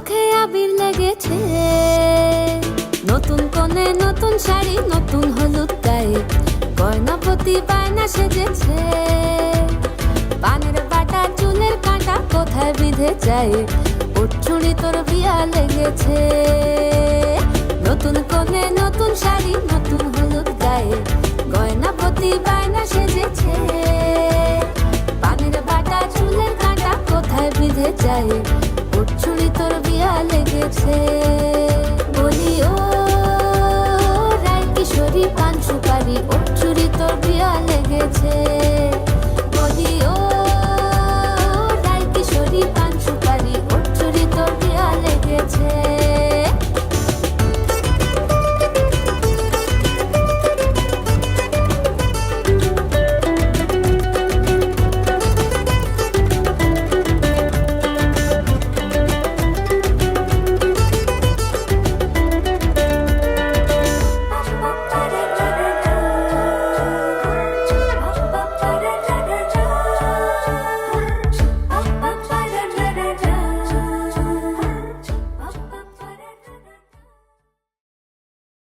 চোখে আবির লেগেছে। নতুন কোণে নতুন শাড়ি, নতুন হলুদ গায়ে গয়নাপতি বায়না সেজেছে। পানের বাটা, চুলের কাঁটা কোথায় বিধে যায়? উঠুড়ি তোর বিয়া লেগেছে। নতুন কোণে নতুন শাড়ি, নতুন হলুদ গায়ে গয়নাপতি বায়না সেজেছে। পানের বাটা, চুলের কাঁটা কোথায় বিধে যায়? চুড়ি তোর বিয়া লেগেছে। বলি ও রায় কিশোরী পান সুপারি চুড়ি তোর বিয়া লেগেছে।